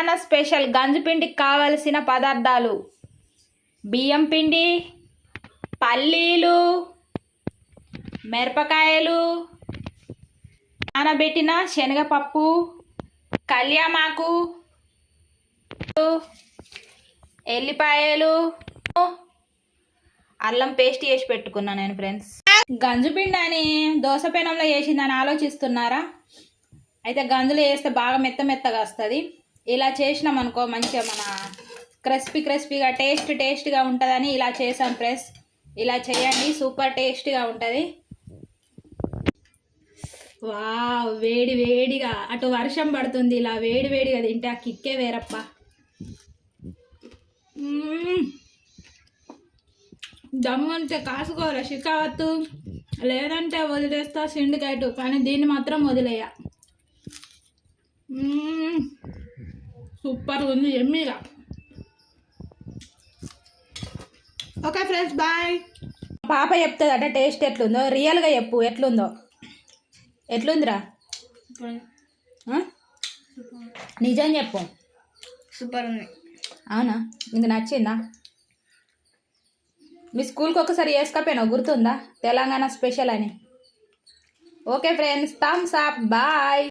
Telangana special గంజిపిండికి కావలసిన పదార్థాలు. బియ్యం పిండి పల్లీలు మిరపకాయలు నానబెట్టిన శనగపప్పు కళ్యామాకు ఎల్లిపాయలు అల్లం పేస్ట్ చేసి పెట్టుకున్నా నేను ఫ్రెండ్స్. గంజుపిండి అని దోశ పెనంలో చేసిందని ఆలోచిస్తున్నారా? అయితే గంజులు వేస్తే బాగా మెత్త మెత్తగా వస్తుంది. ఇలా చేసినాం అనుకో మంచిగా మన క్రిస్పీ క్రిస్పీగా టేస్ట్ టేస్ట్గా ఉంటుందని ఇలా చేసాం ఫ్రెండ్స్. ఇలా చేయండి సూపర్ టేస్ట్గా ఉంటుంది. వా వేడి వేడిగా. అటు వర్షం పడుతుంది ఇలా వేడి వేడిగా తింటే ఆ కిక్కే వేరప్ప. మ్మ్. దమ్ముంటే కాసుకోవాలి షికావత్తు? లేదంటే వదిలేస్తా సిండికేటు. కానీ దీన్ని మాత్రం వదిలేయ. సూపర్ ఉంది ఎమ్మీగా ఓకే ఫ్రెండ్స్ బాయ్ పాప చెప్తుంది అంటే టేస్ట్ ఎట్లుందో? రియల్గా చెప్పు ఎట్లుందో? ఎట్లుందిరా? నిజం చెప్పు. సూపర్ ఉంది అవునా? నీకు నచ్చిందా? మీ స్కూల్కి ఒకసారి వేసుకపోయినావు గుర్తుందా? తెలంగాణ స్పెషల్ అని. Okay friends thumbs up bye